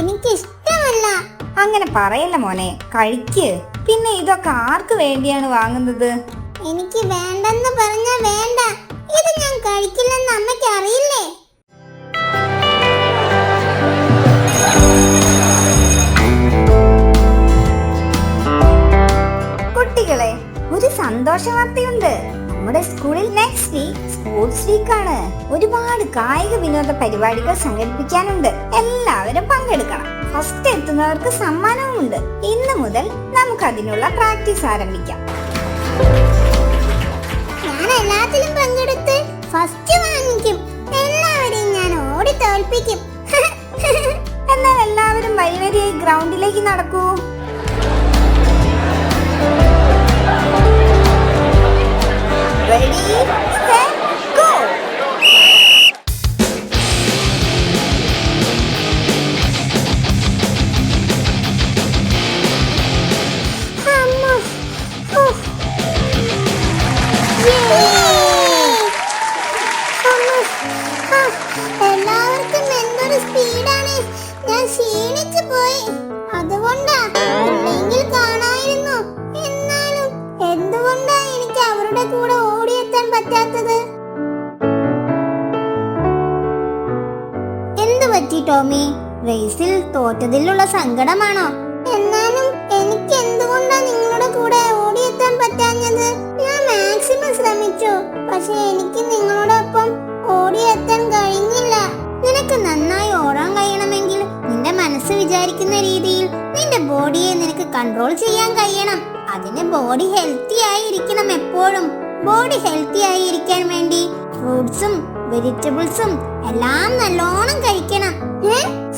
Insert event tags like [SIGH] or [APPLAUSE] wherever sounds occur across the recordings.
എനിക്ക് ഇഷ്ടമല്ല അങ്ങനെ പറയല്ല മോനെ. കഴിക്ക്. പിന്നെ ഇതൊക്കെ ആർക്ക് വേണ്ടിയാണ് വാങ്ങുന്നത്? എനിക്ക് വേണ്ടെന്ന് പറഞ്ഞാ വേണ്ട. ഇത് ഞാൻ കഴിക്കില്ലെന്ന് അമ്മയ്ക്ക് അറിയില്ലേ? കുട്ടികളെ ഒരു സന്തോഷ വാർത്തയുണ്ട് നമ്മുടെ സ്കൂളിൽ നെക്സ്റ്റ് വീക്ക് സ്പോർട്സ് വീക്ക് ആണ്. ഒരുപാട് കായിക വിനോദ പരിപാടികൾ സംഘടിപ്പിക്കാനുണ്ട്. എല്ലാവരും പങ്കെടുക്കണം. ഫസ്റ്റ് എത്തുന്നവർക്ക് സമ്മാനവുമുണ്ട്. ഇന്ന് മുതൽ നമുക്ക് അതിനുള്ള പ്രാക്ടീസ് ആരംഭിക്കാം. ഞാൻ എല്ലാത്തിലും പങ്കെടുത്ത് ഫസ്റ്റ് വാങ്ങിക്കും. എല്ലാവരെയും ഞാൻ ഓടി തോൽപ്പിക്കും [LAUGHS] എന്നാൽ എല്ലാവരും വഴിവരിയായി ഗ്രൗണ്ടിലേക്ക് നടക്കൂ. എല്ലാവർക്കും എന്തൊരു സ്പീഡാണ് ഞാൻ ക്ഷീണിച്ചു പോയി അതുകൊണ്ടാ കാണായിരുന്നു എന്നാലും എന്തുകൊണ്ടാ എനിക്ക് അവരുടെ കൂടെ ഓടിയെത്താൻ പറ്റാത്തത്? എന്തു പറ്റി ടോമി? റേസിൽ തോറ്റതിലുള്ള സങ്കടമാണോ? എന്നാലും എനിക്ക് എന്തുകൊണ്ടാ നിങ്ങളുടെ കൂടെ ഓടിയെത്താൻ പറ്റാഞ്ഞത്? ഞാൻ മാക്സിമം ശ്രമിച്ചു പക്ഷെ എനിക്ക് നിങ്ങളോടൊപ്പം ഓടിയെത്താൻ കഴിഞ്ഞില്ല. നിനക്ക് നന്നായി ഓടാൻ കഴിയണമെങ്കിൽ നിന്റെ മനസ്സ് വിചാരിക്കുന്ന രീതിയിൽ നിന്റെ ബോഡിയെ നിനക്ക് കൺട്രോൾ ചെയ്യാൻ കഴിയണം. അതിന് ബോഡി ഹെൽത്തി ആയിരിക്കണം എപ്പോഴും. ബോഡി ഹെൽത്തി ആയി ഇരിക്കാൻ വേണ്ടി ഫ്രൂട്ട്സും വെജിറ്റബിൾസും എല്ലാം നല്ലോണം കഴിക്കണം.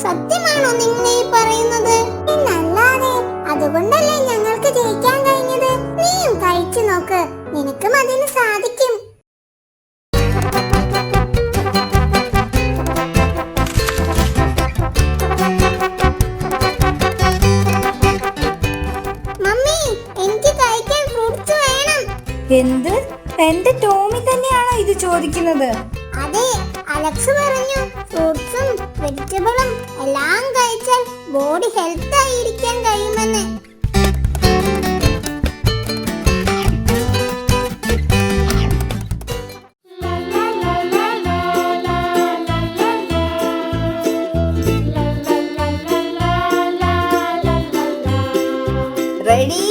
സത്യമാണോ നിങ്ങൾ ഈ പറയുന്നത്? നല്ലാതെ അതുകൊണ്ടല്ലേ ഞങ്ങൾക്ക് ജയിക്കാൻ കഴിഞ്ഞത്? നീയും കഴിച്ചു നോക്ക്. നിനക്കും അതിന് സാധിക്കും. എന്ത്? എന്റെ ടോമി തന്നെയാണോ ഇത് ചോദിക്കുന്നത് അതെ അലക്സ് പറഞ്ഞു ഫ്രൂട്ട്സും വെജിറ്റബിളും എല്ലാം കഴിച്ചാൽ ബോഡി ഹെൽത്ത് ആയിരിക്കാൻ കഴിയുമെന്ന് റെഡി